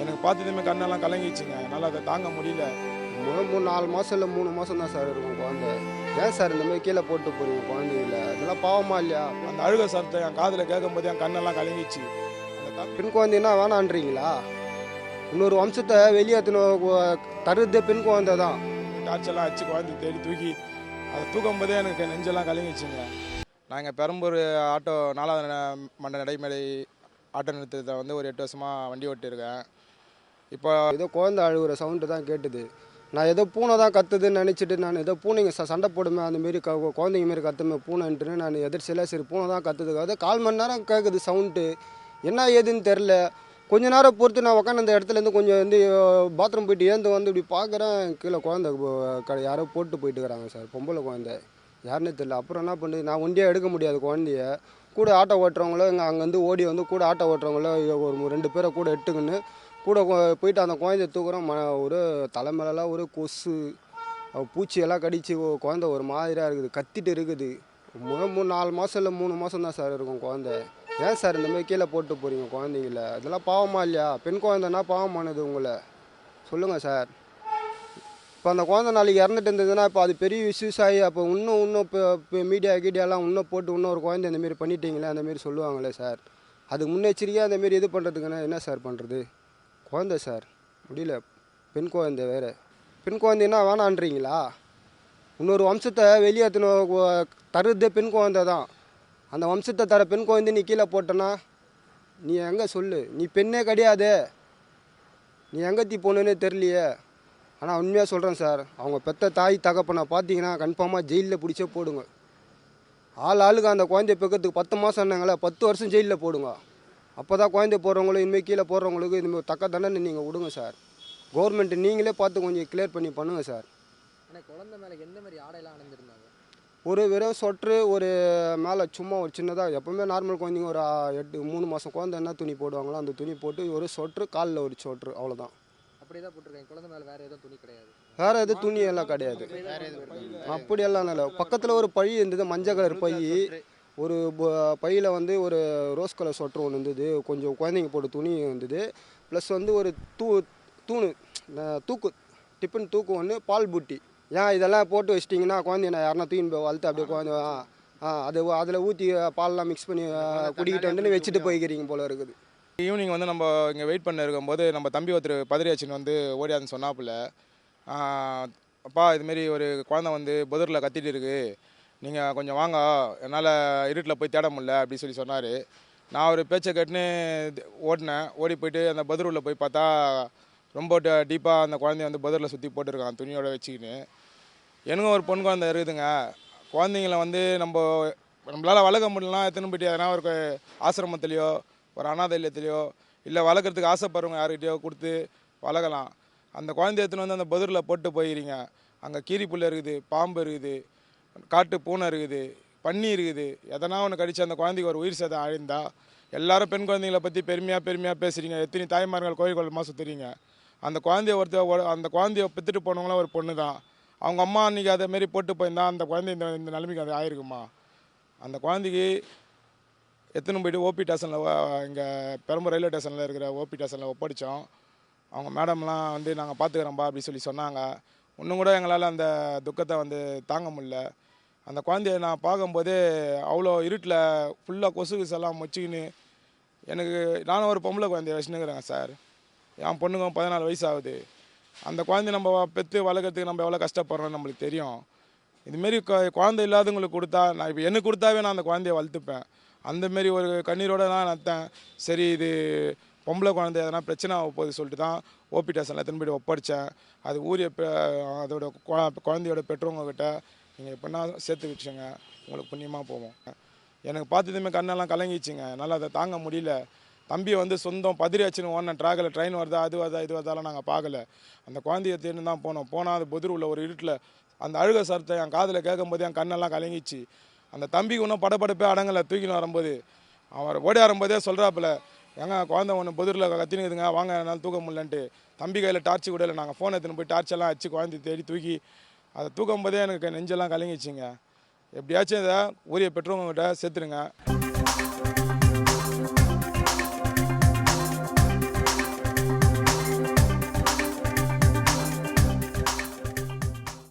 எனக்கு பார்த்ததுமே கண்ணெல்லாம் கலங்கிச்சுங்க என்னால் அதை தாங்க முடியல. மூணு மூணு நாலு மாதம் இல்லை மூணு மாதம் தான் சார் இருக்கும் குழந்தை. ஏன் சார் இந்த மாதிரி கீழே போட்டு போறீங்க குழந்தைங்கள இதெல்லாம் பாவமா இல்லையா? அந்த அழுக சத்தம் என் காதில் கேட்கும்போது என் கண்ணெல்லாம் கலங்கிச்சு அந்த பெண் குழந்தைன்னா வேணான்றீங்களா? இன்னொரு வம்சத்தை வெளியேற்றணும் தருது பெண் குழந்தை தான். டார்ச்செல்லாம் வச்சு குழந்தை தேடி தூக்கி அதை தூக்கும் போதே எனக்கு நெஞ்செல்லாம் கலங்கிச்சுங்க இங்கே பெரம்பூர் ஆட்டோ நாலாவது மண்ட நடைமேடை ஆட்டோ நிறுத்தத்தில் வந்து ஒரு எட்டு வருஷமாக வண்டி ஓட்டியிருக்கேன். இப்போ ஏதோ குழந்தை அழுகுற சவுண்டு தான் கேட்டுது. நான் ஏதோ பூனை தான் கத்துதுன்னு நினச்சிட்டு நான் ஏதோ பூனைங்க ச- சண்டை போடுமே அந்த மாரி க குழந்தைங்க மாரி கத்துமே பூனைன்ட்டு நான் எதிர்ச்சியில் சரி பூனை தான் கத்துது. கால் மணி நேரம் கேட்குது சவுண்டு என்ன ஏதுன்னு தெரில கொஞ்ச நேரம் பொறுத்து நான் உட்காந்து அந்த இடத்துலேருந்து கொஞ்சம் வந்து பாத்ரூம் போயிட்டு ஏந்து வந்து இப்படி பார்க்குறேன் கீழே குழந்தை கடை யாரோ போட்டு போயிட்டு இருக்கிறாங்க சார் பொம்பளை குழந்தை. யாருன்னே தெரில அப்புறம் என்ன பண்ணுது நான் ஒண்டியாக எடுக்க முடியாது குழந்தைய. கூட ஆட்டோ ஓட்டுறவங்களோ இங்கே அங்கேருந்து ஓடி வந்து கூட ஆட்டோ ஓட்டுறவங்களோ ஒரு ரெண்டு பேரை கூட எட்டுக்குன்னு கூட போயிட்டு அந்த குழந்தைய தூக்குறோம். ம ஒரு தலைமையிலலாம் ஒரு கொசு பூச்சியெல்லாம் கடித்து எல்லாம் கடிச்சு ஒரு மாதிரியாக இருக்குது கத்திட்டு இருக்குது. மூணு மூணு நாலு மாதம் இல்லை மூணு மாதம் தான் சார் இருக்கும் குழந்தை. ஏன் சார் இந்தமாதிரி கீழே போட்டு போகிறீங்க குழந்தைங்கள? இதெல்லாம் பாவமா இல்லையா? பெண் குழந்தைன்னா பாவமானது உங்களை. சொல்லுங்கள் சார். இப்போ அந்த குழந்தை நாளைக்கு இறந்துட்டு இருந்ததுன்னா இப்போ அது பெரிய இஷ்யூஸ் ஆகி அப்போ இன்னும் இன்னும் இப்போ இப்போ மீடியா கீடியாலாம் இன்னும் போட்டு இன்னும் ஒரு குழந்தை இந்தமாரி பண்ணிட்டீங்களே அந்தமாரி சொல்லுவாங்களே சார். அதுக்கு முன்னெச்சரிக்கையாக அந்த மாரி இது பண்ணுறதுக்குன்னா என்ன சார் பண்ணுறது குழந்தை சார். முடியல. பெண் குழந்தை வேறு. பெண் குழந்தைன்னா வேணான்றீங்களா? இன்னொரு வம்சத்தை வெளியேற்றின தருது பெண் குழந்தை தான். அந்த வம்சத்தை தர பெண் குழந்தை நீ கீழே போட்டனா? நீ எங்கே சொல்லு? நீ பெண்ணே கிடையாது. நீ எங்கத்தி போகணுன்னே தெரியலையே. ஆனால் உண்மையாக சொல்கிறேன் சார். அவங்க பெத்த தாய் தகப்பனை பார்த்தீங்கன்னா கன்ஃபார்மாக ஜெயிலில் பிடிச்சே போடுங்க. ஆள் ஆளுக்கு அந்த குழந்தைய பெக்கிறதுக்கு பத்து மாதம் சொன்னாங்களே பத்து வருஷம் ஜெயிலில் போடுங்க. அப்போ தான் குழந்தை போடுறவங்களும் இனிமேல் கீழே போடுறவங்களுக்கு இனிமேல் தக்க தண்டனை நீங்கள் விடுங்க சார். கவர்மெண்ட் நீங்களே பார்த்து கொஞ்சம் கிளியர் பண்ணி பண்ணுங்கள் சார். ஆனால் குழந்தை மேலே எந்த மாதிரி ஆடையெல்லாம் அணிந்திருந்தாங்க? ஒரு வெறும் சொட்ரு ஒரு மேலே சும்மா ஒரு சின்னதாக எப்பவுமே நார்மல் குழந்தைங்க ஒரு எட்டு மூணு மாதம் குழந்தை என்ன துணி போடுவாங்களோ அந்த துணி போட்டு ஒரு சொட்ரு காலில் ஒரு சொட்ரு அவ்வளோதான் அப்படியே தான் போட்டிருக்காங்க. குழந்தை மேலே வேறு எதுவும் துணி கிடையாது. வேற எதுவும் துணி எல்லாம் கிடையாது. அப்படியெல்லாம் இல்லை. பக்கத்தில் ஒரு பழி இருந்தது மஞ்சள் கலர் பை ஒரு பையில வந்து ஒரு ரோஸ் கலர் சொட்டர் ஒன்று இருந்தது. கொஞ்சம் குழந்தைங்க போட்ட துணி இருந்தது. ப்ளஸ் வந்து ஒரு தூ தூணு தூக்கு டிஃபன் தூக்கு ஒன்று பால் பூட்டி. ஏன் இதெல்லாம் போட்டு வச்சிட்டிங்கன்னா குழந்தைய நான் யாருன்னா தூக்கின்னு போய் வளர்த்து அப்படியே குழந்தை ஆ, அது அதில் ஊற்றி பால்லாம் மிக்ஸ் பண்ணி குடிக்கிட்டு வந்து வச்சுட்டு போய்க்கிறீங்க போல இருக்குது. ஈவினிங் வந்து நம்ம இங்கே வெயிட் பண்ண இருக்கும்போது நம்ம தம்பி ஒருத்தர் பதிரியாச்சின்னு வந்து ஓடியாதுன்னு சொன்னாப்புல. அப்பா இதுமாரி ஒரு குழந்தை வந்து புதரில் கத்திட்டு இருக்கு. நீங்கள் கொஞ்சம் வாங்க என்னால் இருட்டில் போய் தேட முடில அப்படின்னு சொல்லி சொன்னார். நான் ஒரு பேச்சை கேட்டுன்னு ஓடினேன். ஓடி போயிட்டு அந்த பதூரில் போய் பார்த்தா ரொம்ப டீப்பாக அந்த குழந்தைய வந்து பதரில் சுற்றி போட்டிருக்கான் துணியோட வச்சுக்கின்னு. எனக்கும் ஒரு பொண்ணு குழந்தை இருக்குதுங்க. குழந்தைங்கள வந்து நம்ம நம்மளால் வளர்க்க முடியலனா எத்தனை போயிட்டு எதனா ஒரு ஆசிரமத்துலேயோ ஒரு அனாதை இல்லை வளர்க்குறதுக்கு ஆசைப்படுறவங்க யாருக்கிட்டையோ கொடுத்து வளர்க்கலாம். அந்த குழந்தைய எடுத்துன்னு வந்து அந்த பதிரில் போட்டு போயிடுறீங்க அங்கே கீரி புல் இருக்குது பாம்பு இருக்குது. காட்டு பூனை இருக்குது பன்னி இருக்குது. எதனா ஒன்று கடிச்சு அந்த குழந்தைக்கு ஒரு உயிர் சேதம் அழிந்தா எல்லாரும் பெண் குழந்தைங்களை பற்றி பெருமையாக பெருமையாக பேசுகிறீங்க எத்தனை தாய்மார்கள் கோயில் குளமாக சுற்றுறீங்க அந்த குழந்தைய ஒருத்தர் ஒரு- அந்த குழந்தைய பெற்றுட்டு போனவங்களாம் ஒரு பொண்ணு தான் அவங்க அம்மா அன்றைக்கி அதை மாரி போட்டு போயிருந்தா அந்த குழந்தை இந்த இந்த நிலைமைக்கு அது ஆயிருக்குமா? அந்த குழந்தைக்கு எத்தனை போயிட்டு ஓபி ஸ்டேஷனில் இங்கே பெரம்பூர் ரயில்வே ஸ்டேஷனில் இருக்கிற ஓபி ஸ்டேஷனில் ஒப்படைச்சோம். அவங்க மேடம்லாம் வந்து நாங்கள் பார்த்துக்குறோம்ப்பா அப்படி சொல்லி சொன்னாங்க. இன்னும் கூட எங்களால் அந்த துக்கத்தை வந்து தாங்க முடியல. அந்த குழந்தைய நான் பார்க்கும்போதே அவ்வளோ இருட்டில் ஃபுல்லாக கொசு கிசெல்லாம் மொச்சிக்கின்னு எனக்கு நானும் ஒரு பொம்பளை குழந்தைய வச்சுன்னுக்குறேங்க சார். என் பொண்ணுக்கும் பதினாலு வயசு ஆகுது அந்த குழந்தைய நம்ம பெற்று வளர்க்குறதுக்கு நம்ம எவ்வளோ கஷ்டப்படுறோம்னு நம்மளுக்கு தெரியும். இதுமாரி குழந்தை இல்லாதவங்களுக்கு கொடுத்தா நான் இப்போ எனக்கு கொடுத்தாவே நான் அந்த குழந்தைய வளர்த்துப்பேன். அந்தமாரி ஒரு கண்ணீரோட தான் நத்தேன் சரி இது பொம்பளை குழந்தை எதனா பிரச்சனை ஆக போகுது சொல்லிட்டு தான் ஓபி ஸ்டேஷனில் எத்தனை போய் ஒப்படைச்சேன். அது ஊரிய அதோட குழந்தையோட பெற்றவங்கக்கிட்ட நீங்கள் எப்படின்னா சேர்த்து வச்சுங்க உங்களுக்கு புண்ணியமாக போவோம் எனக்கு பார்த்ததுமே கண்ணெல்லாம் கலங்கிச்சுங்க என்னால் அதை தாங்க முடியல. தம்பி வந்து சொந்தம் பதிரியாச்சுன்னு ஓடின ட்ராகில் ட்ரெயின் வருதா அது வருதா இது வருதாலாம் நாங்கள் பார்க்கல. அந்த குழந்தைய தேடி தான் போனோம். போனால் அது புதிர் உள்ள ஒரு இருட்டில் அந்த அழுக சரத்தை என் காதில் கேட்கும்போது என் கண்ணெல்லாம் கலங்கிச்சு அந்த தம்பிக்கு இன்னும் படபடப்பே அடங்கலை. தூக்கின்னு வரும்போது அவர் ஓடி வரும்போதே சொல்கிறாப்புல ஏங்க குழந்தை ஒன்று புதிரில் கத்தினுக்குதுங்க. வாங்க என்னால் தூக்க முடியலன்ட்டு. தம்பி கையில் டார்ச்சு கூட இல்லை. நாங்கள் ஃபோன் எடுத்துன்னு போய் டார்ச்செல்லாம் வச்சு குழந்தைய தேடி தூக்கி அதை தூக்கும் போதே எனக்கு நெஞ்செல்லாம் கலங்கிச்சுங்க எப்படியாச்சும் இதை ஊரிய பெற்றவங்ககிட்ட சேர்த்துருங்க